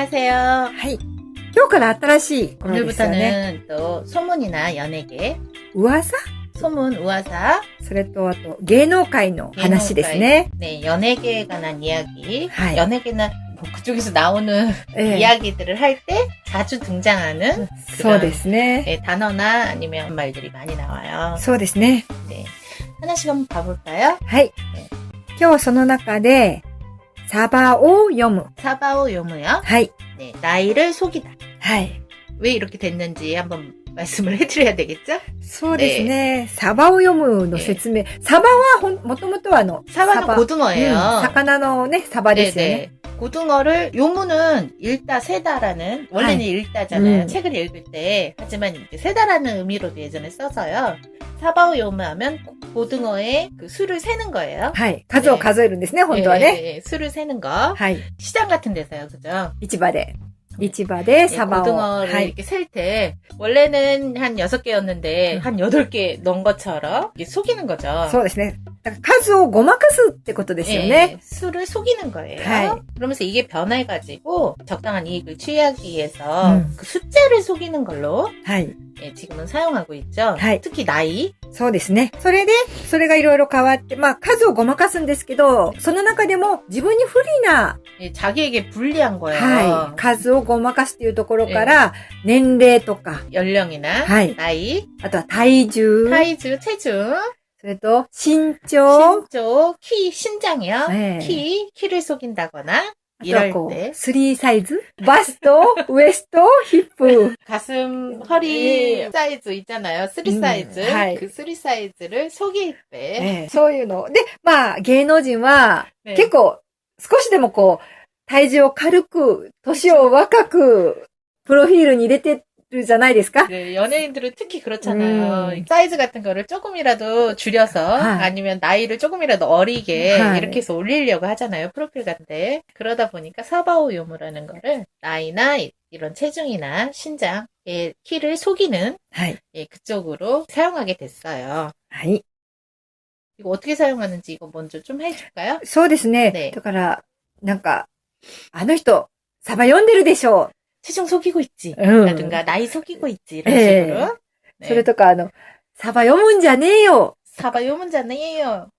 안녕하세요. はい。今日から新しいものですよね。 오늘부터는 또 소문이나 연예계, 噂 소문, 우화사, それと、あと、芸能界の話ですね。 네, 연예계에 관한 이야기, 하이. 연예계나 뭐 그쪽에서 나오는 ええ 이야기들을 할 때 자주 등장하는 そうですね。 네, 단어나 아니면 말들이 많이 나와요. そうですね。 네. 하나씩 한번 봐볼까요? はい。今日はその中で、 サバを読む。 사바오 요무요. はい。 네, 나이를 속이다. はい。 왜 이렇게 됐는지 한번 말씀을 해드려야 되겠죠? そうですね。サバを読むの説明。サバはほん、もともとはあの、 사바는 사바. 고등어예요. うん魚のね、サバですよね。 네네. 네. 고등어를 요무는 읽다 세다라는 원래는 하이. 읽다잖아요. 음. 책을 읽을 때 하지만 이제 세다라는 의미로도 예전에 써서요. 사바오 요무하면 고등어의 그 수를 세는 거예요. はい。数を数えるんですね、本当は 예, ね。 예, 예. 수를 세는 거. はい。 시장 같은 데서요, 그죠? 市場で。市場で 예, サバを。 고등어를 はい。 이렇게 셀 때 원래는 한 여섯 개였는데 음. 한 여덟 개 넣은 것처럼 이게 속이는 거죠. そうですね。 だから数をごまかすってことですよ 예, ね。 예, 수를 속이는 거예요. 하이. 그러면서 이게 변해가지고 적당한 이익을 취하기 위해서 음. 그 숫자를 속이는 걸로 はい。 예, 지금은 사용하고 있죠. 하이. 특히 나이. そうですね。それで、それがいろいろ変わって、まあ数をごまかすんですけど、その中でも自分に不利な、 예, 자기에게 불리한 거예요. はい、数をごまかすっていうところから、年齢とか、 연령이나 하이. 나이, あとは体重、 타이즈, 체중, それと身長、 신조, 키, 신장이요. 네. 키, 키를 속인다거나 あとは 이럴 こう、 때 3サイズ、バスト、ウエスト、ヒップ。 가슴, 허리 예. 사이즈 있잖아요. 3 음, 사이즈. 하이. 그3 사이즈를 속일 때 ええそういうの。で、まあ芸能人は、 네. 結構、少しでもこう、体重を軽く、年を若く、プロフィールに入れてる じゃないですか。 네, 연예인들은 특히 그렇잖아요. 음. 사이즈 같은 거를 조금이라도 줄여서 아. 아니면 나이를 조금이라도 어리게 아. 이렇게 해서 올리려고 하잖아요. 프로필 같은데. 그러다 보니까 사바오 요무라는 거를 나이나 이- 이런 체중이나 신장의 키를 속이는 はい。 예, 그쪽으로 사용하게 됐어요. はい。 이거 어떻게 사용하는지 이거 먼저 좀 해줄까요? そうですね。ねだから、なんか、あの人、サバ読んでるでしょ 체중 속이고 있지. う。うん。 라든가 나이 속이고 있지. 이런 예. 식으로. 네. それとか、あの、サバ読むんじゃねえよ。 사바 요 문자네요.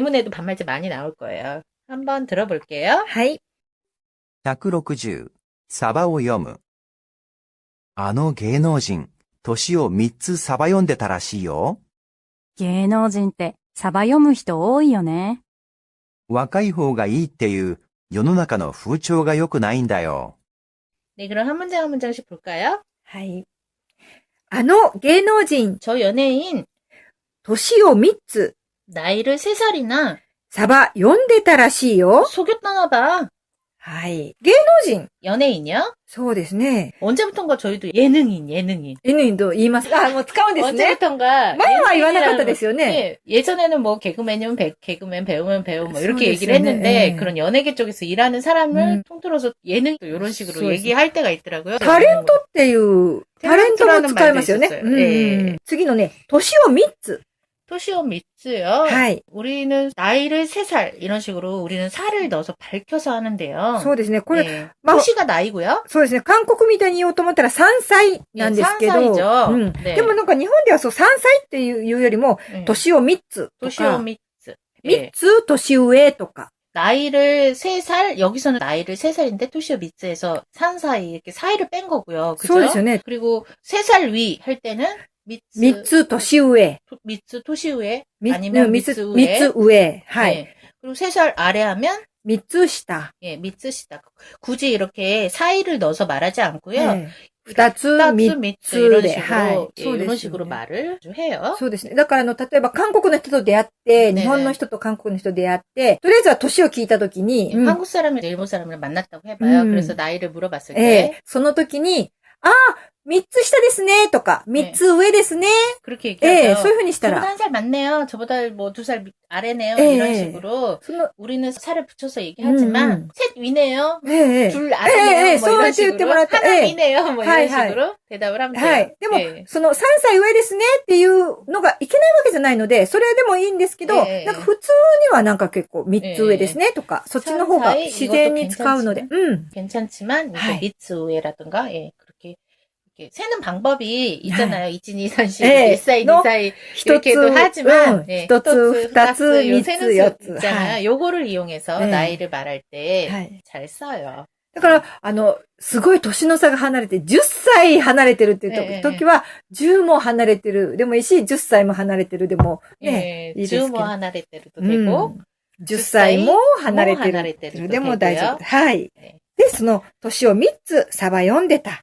문에도 반말체 많이 나올 거예요. 한번 들어볼게요. はい。 160、サバを読む。あの芸能人、年を3つサバ読んでたらしいよ。芸能人ってサバ読む人多いよね。若い方がいいっていう世の中の風潮が良くないんだよ。 네, 그럼 한 문장 한 문장씩 볼까요? はい。あの芸能人、 저 연예인 年を3つ、 나이를 3살이나 サバ読んでたらしいよ。 속였다나 봐. はい。芸能人。 연예인이요? そうですね。 언제부턴가 저희도 예능인, 예능인. N と言います。あ、もう使うんですね。 언제부턴가 前は言わなかった 예능이라는 ですよね。 예, 예전에는 뭐 개그맨이면 배- 개그맨, 배우면 배우 뭐 이렇게そう 얘기를 ですよね 했는데 예. 그런 연예계 쪽에서 일하는 사람을 음. 통틀어서 예능 또 이런 식으로 そうです。 얘기할 때가 있더라고요. タレントっていう、タレントも使いますよね。 タレントラの말도있었어요 うんうん 예. 次のね、年を3つ。 토시오 미츠요. はい。 우리는 나이를 3살 이런 식으로 우리는 살을 넣어서 밝혀서 하는데요. そうですね。これ、 예. まあ 토시가 나이고요. そうですね。韓国みたいに言おうと思ったら3歳なんですけど。 3歳죠 うん。 네. でもなんか日本ではそう3歳っていういうよりも、 예. 年を3つと 토시오 か、 미츠. 3 예. つ年上とか。 나이를 3살, 여기서는 나이를 3살인데 토시오 미츠에서 산 사이 이렇게 사이를 뺀 거고요. 그죠? そうですよね。 그리고 3살 위 할 때는 미츠, 3つ年上。 토- 미츠 토시우에 み 아니면 うん三 미츠 つ 우에 三つ上。はい。 예. 그리고 3살 아래 하면 三つ下。 예, 미츠시다. 굳이 이렇게 사이를 넣어서 말하지 않고요. え 二つ、 따츠 三 밑 つ 이런 で、 식으로 はい。 예, そうで 이런 すよ 식으로 ね。 말을 아주 해요. そうですね。だからあの、例えば韓国の人と出会って、ね日本の人と韓国の人と出会って、とりあえずは年を聞いたときに、うん 한국 사람이 일본 사람을 만났다고 해봐요. 음. 그래서 나이를 물어봤을 え 때 えその時に、ああ、 三つ下ですね、とか、三つ上ですね。 그렇게 ええ 얘기하죠. そういうふうにした 저보다 ら、 한 살 많네요. 저보다 뭐 두 살 아래네요. 예, 이런 예. 식으로 その、 우리는 살을 붙여서 얘기하지만 음, 음. 셋 위네요. ええええ 둘 아래네요. 예, 예, 뭐そうや 이런 って言っても 식으로 らった 하나 ええ 위네요. 뭐 하이, 이런 하이. 식으로 대답을 하면 돼요. はい。でも、 예. その3歳上ですねっていうのがいけないわけじゃないので、それでもいいんですけど、ええなんか普通にはなんか結構3つ上ですねとか、そっちの方が自然に使うので、うん。 괜찮지만 하이. 이제 미츠우에라든가 예, 그렇게 이렇게 세는 방법이 있잖아요. 1, 2, 3, 4, 예, 1歳 너 2歳 一つ、 이렇게도 하지만 うん 예, 一つ、 히토츠, 二つ、 히토츠, 三 세는 つ、 수 四つ。 있잖아요. はい。 요거를 이용해서 네. 나이를 말할 때 잘 はい。 써요. だから、あの、すごい年の差が離れて、10歳離れてるっていうとええ時は、10も離れてるでもいいし、10歳も離れてるでも、ね、 예, 이 주 데스크. 뭐 하나 레테르도 う 되고 ん、10歳も離れて 뭐 る 레테르도 でも大丈夫。 되고요. はい。ねで、その年を3つサバ読んでた。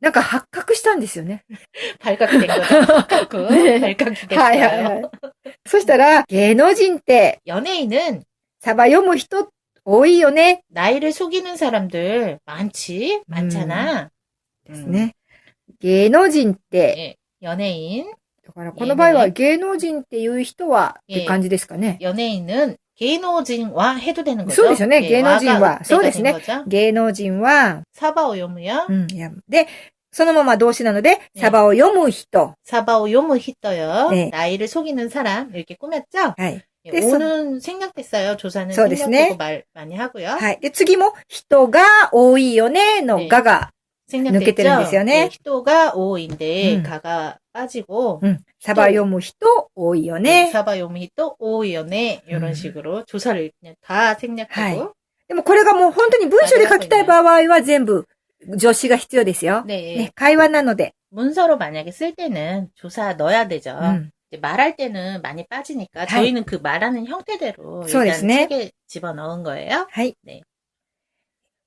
なんか発覚したんですよね。 발각이 된 거죠. 발각. 네. 발각이 됐어요. はいはいはい。そしたら、芸能人って、 연예인은 サバ読む人多いよね。 나이를 속이는 사람들 많지? 많잖아. ですね。芸能人って、 예, 연예인. だからこの場合は芸能人っていう人は、って感じですかね。 연예인은 芸能人와 해도 되는 거죠. そうですよね芸能人は 와가 そうですね 때가 된 거죠. 芸能人は、 사바오요무요. うん、いやで、そのまま動詞なので、ねサバを読む人。 사바오요무 히터요. 네. 나이를 속이는 사람 이렇게 꾸몄죠. はい。 예, 됐어. 오는 생략됐어요. 조사는 そうですね 생략되고 말 많이 하고요. はい。で、次も、人が多いよね、のねがが、 생략됐죠. 이렇게 되는 데서요, 네. 예, 히토가 오인데 음. 가가 빠지고 うん。サバ読む人多いよね。 사바요무 히토 오이요네 이런 음. 식으로 조사를 그냥 다 생략하고 でもこれがもう本当に文章で書きたい場合は全部助詞が必要ですよ。 네. ね、会話なので。 문서로 만약에 쓸 때는 조사 넣어야 되죠. うん。 이제 말할 때는 많이 빠지니까 하이. 저희는 그 말하는 형태대로そうで 일단 すね 책에 집어 넣은 거예요. はい。ね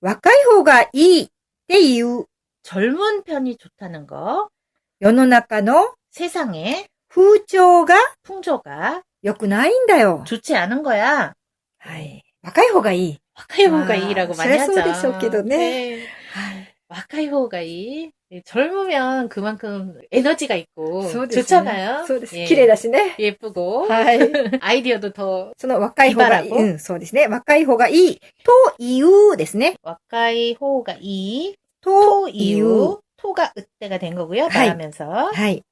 若い方がいいっていう 젊은 편이 좋다는 거, 世の中の 세상에 風潮が 풍조가 良くないんだよ。 좋지 않은 거야. はい。若い方がいい。 와카이호가 아, 이라고 많이 하죠. 그래, 소리쇼기도 네. 네. 와카이호가 이 젊으면 그만큼 에너지가 있고 そうですね 좋잖아요. そうです。 예. 綺麗だしね。 예쁘고 はい。 아이디어도 더 その若い方がいい。気張らうん、そうですね。若い方がいい。というですね。 와카이호가 이 と 토 いう。 이유 토가 으때가 된 거고요. 하이. 말하면서 はい。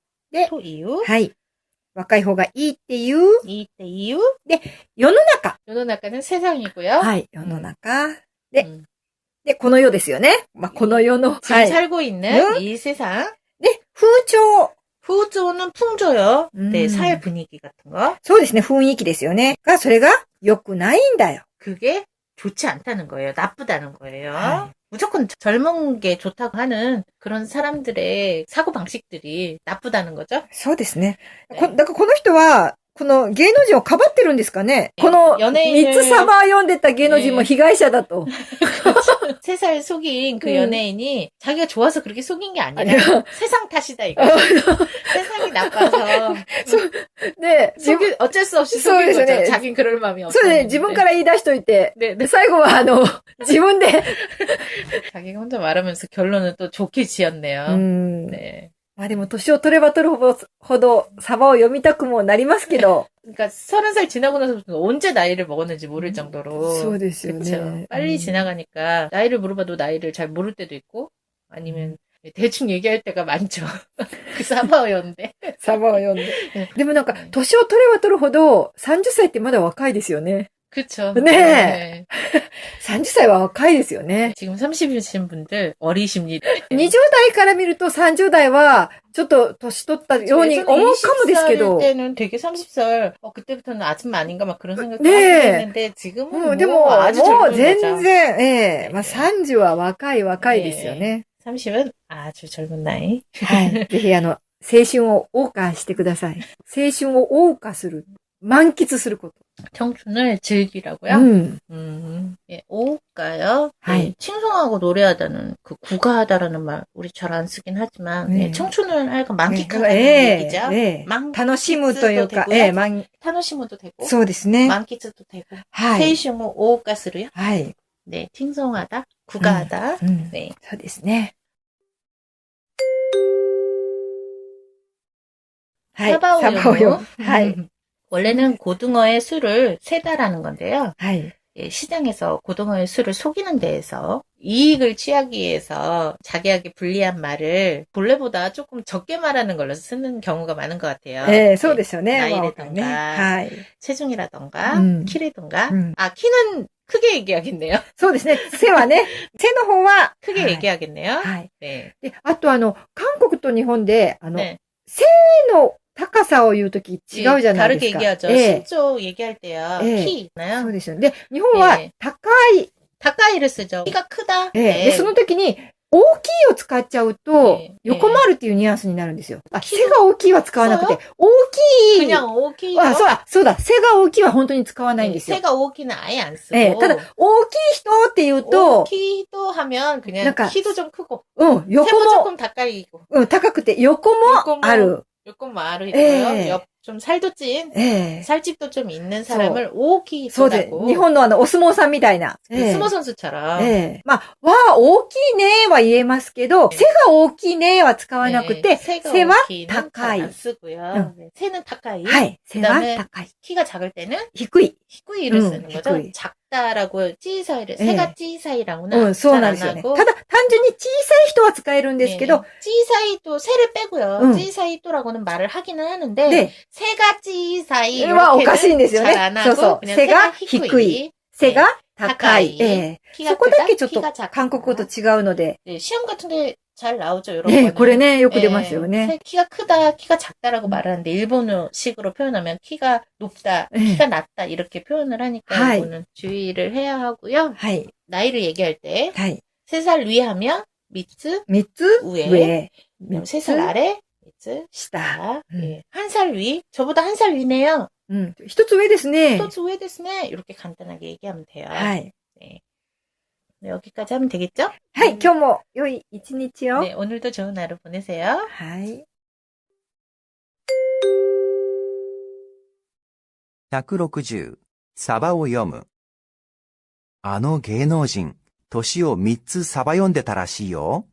토 이유 はい。若い方がいいっていう、 이때 이유 世の中。 요노나카는 세상이고요. はい。世の中。で 음. で、この世ですよね。まあ、この世の。 지금 はい。 살고 있는 응? 이 세상 で、風潮。 후조는 풍조요. 음. 네, 사회 분위기 같은 거. そうですね。雰囲気ですよね。が、それが良くないんだよ。 그게 좋지 않다는 거예요. 나쁘다는 거예요. 하이. 무조건 젊은 게 좋다고 하는 그런 사람들의 사고 방식들이 나쁘다는 거죠. そうですね。ねこだからこの人は、 この芸能人をかばってるんですかねえこの연예인을 三つサバ読んでた芸能人もね被害者だと。 세 살 속인 그 음. 연예인이 자기가 좋아서 그렇게 속인 게 아니라 아니야. 세상 탓이다 이거. 세상이 나빠서 で、自分、 속이 어쩔 수 없이そう 속인 です 거죠. ね 자긴 그럴 마음이 そ 없어. れで自分から言い出しといて、 네, で、 네. 最後はあの、自分で。 자기가 혼자 말하면서 결론은 또 좋게 지었네요. うん。 네. まあでも年を取れば取るほど、ほどサバを読みたくもなりますけど。 그러니까 서른 살 지나고 나서 언제 나이를 먹었는지 모를 정도로 そうですよ 그쵸. ね。 빨리 うん 지나가니까 나이를 물어봐도 나이를 잘 모를 때도 있고 아니면 대충 얘기할 때가 많죠. 그 사바오였는데. サバを読んで。でもなんか、年を取れば取るほど、30歳ってまだ若いですよね。 그쵸. 네.30歳は若いですよね。 지금 30이신 분들 어리십니다. 20代から見ると30代は、ちょっと年取ったように思うかもですけど。 때는 되게 30살, 어, 그때부터는 아줌마 아닌가 막 그런 생각도 네. 하게 됐는데, 지금은 うん、 뭐 でも、 아주 もう 젊은 全 거죠. 然、ええねまあ30は若い若いですよね。 30은 아주 젊은 나이. はい。ぜひ、あの、青春を謳歌してください。青春を謳歌する。満喫すること。 청춘을 즐기라고요? うん。 음, 예, 오가요. 하이. 예, 칭송하고 노래하다는 그 구가하다라는 말 우리 잘 안 쓰긴 하지만 네. 예, 청춘을 하여간 만끽하는 ええ 얘기죠. ええ 만 楽しむというか、 되고요. ええ、満、 타노시모도 되고 そうですね。 만끽도 되고 はい。 세이숑은 오가스루요. はい。 네, 칭송하다, 구가하다. うん。 네. そうですね。はい。 사바오 サバを読 요무. む。はい。 원래는 고등어의 수를 세다라는 건데요. はい。 예, 시장에서 고등어의 수를 속이는 데에서 이익을 취하기 위해서 자기에게 불리한 말을 본래보다 조금 적게 말하는 걸로 쓰는 경우가 많은 것 같아요. ええ、 예, そうですよね。 나이라던가 はい。 체중이라던가 음. 키라던가 음. 아 키는 크게 얘기하겠네요. そうですね。背はね、背の方は、 크게 はい 얘기하겠네요. はい。 네. で、あとあの、韓国と日本で、あの、 네. 背の 高さを言うとき違うじゃない 다르게 ですか。 얘기하죠. ええ 신조 얘기할 때요. 예. 키 そう 있나요? ですよね。で、日本はええ高い、 가까이를 쓰죠. 키가 크다. ええ 네. で、その時に、大きいを使っちゃうとええ、横回るっていうニュアンスになるんですよ。あ、き背が大きいは使わなくて、大きい。 그냥 오키. あ、そうだ、そうだ、背が大きいは本当に使わないんですよ。 새가 오키는 아예 안 쓰고. ええただ、大きい人って言うと、 오키도 하면 그냥 약간 키도 좀 크고 うん、横 세모 も、 조금 가까이고 うん、高くて、横もある。 조금 마루 있고요. 예. 옆 좀 살도 찐 ええ 살집도 좀 있는 사람을 오키 そうで、 소라고 日本のあの、お相撲さんみたいな。 그 ええ 스모 선수처럼 ええまあ、わあ、大きいねは言えますけど、ええ背が大きいねは使わなく 네, て、 새가 새와 오키는 가까이. 잘안 쓰고요. 네, 새는 가까이. はい、背は 그다음에 高い。 키가 작을 때는 低い。 히쿠이를 음, 쓰는 거죠. 히쿠이. 작 다라고 찌사이를 예. 새가 찌사이라고는 うん、そうなん 잘 ですよ 안 ね。 하고 ただ、単純に小さい人は使えるんですけど、 찌사이도 새를 빼고요. 음. 찌사이또라고는 말을 하기는 하는데 で、 새가 찌사이 はおかしいんですよね 잘안 そう 하고 そう 그냥 背が 새가 低 히쿠이. い背が高 가까이. い。ええ 키가 そこだけちょっ 크다, と 키가 작다. 韓国語と違うので、 네, 시험 같은데 잘 나오죠, 여러분. 네, 고래네, 요거 되마시요 네. 네. 키가 크다, 키가 작다라고 말하는데 일본어식으로 표현하면 키가 높다, 네. 키가 낮다 이렇게 표현을 하니까 이거는 주의를 해야 하고요. 하이. 나이를 얘기할 때 세살 위에 하면 미츠, 미츠 위에, 세살 아래 미츠 시다. 아, 음. 예. 한살 위, 저보다 한 살 위네요. 음, 히토츠 우에 데스네. 히토츠 우에 데스네. 이렇게 간단하게 얘기하면 돼요. 하이. 네, 여기까지 하면 되겠죠? はい、今日も良い一日を。 네, 오늘도 좋은 하루 보내세요. はい。 160、サバを読む。あの芸能人、年を3つサバ読んでたらしいよ。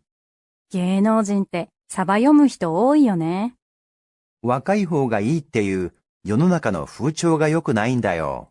芸能人ってサバ読む人多いよね。若い方がいいっていう世の中の風潮が良くないんだよ。